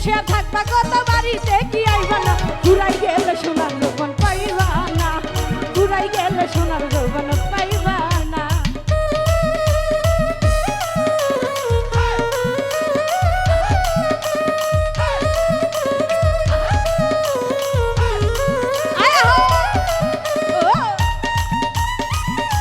বিদেশে থাকবা কত বাড়িতে কি আইবা না? ঘুরাই গেলে সোনার যৌবন পাইবা না। ঘুরাই গেলে সোনার যৌবন পাইবা না!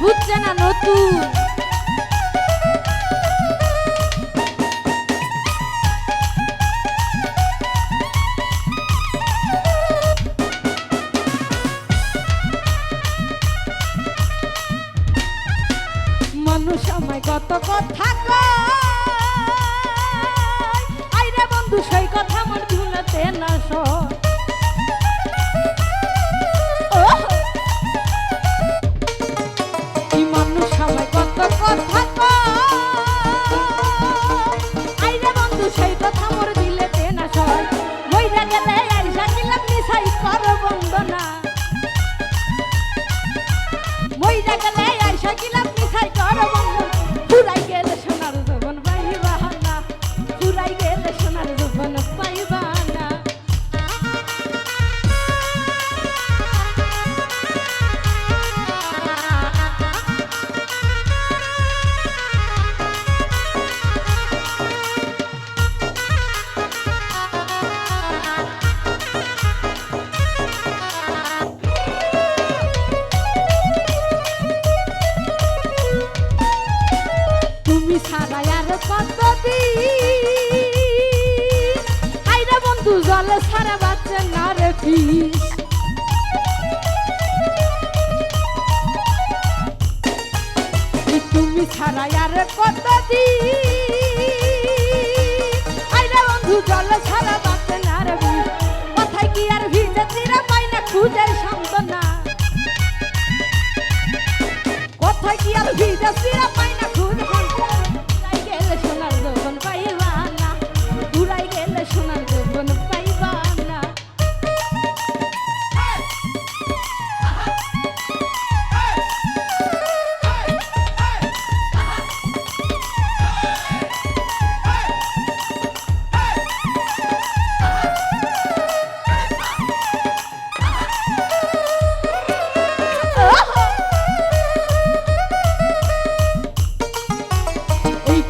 বুঝছে না নতুন। মানুষ আমায় কত কথা কয়। আইরে বন্ধু সেই কথা মন ভুলাতে না সয় বন্ধু, জলে সারা বাচ্চা না রে তুমি ছাড়া আর কত আইরা বন্ধু, জলে সারা বাচ্চা না রে পিস কি আর ভিজে চিরা পাই না খুঁজে সান্তনা কোথায় কি আর ভিজে চিরা পাই না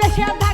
বিদেশে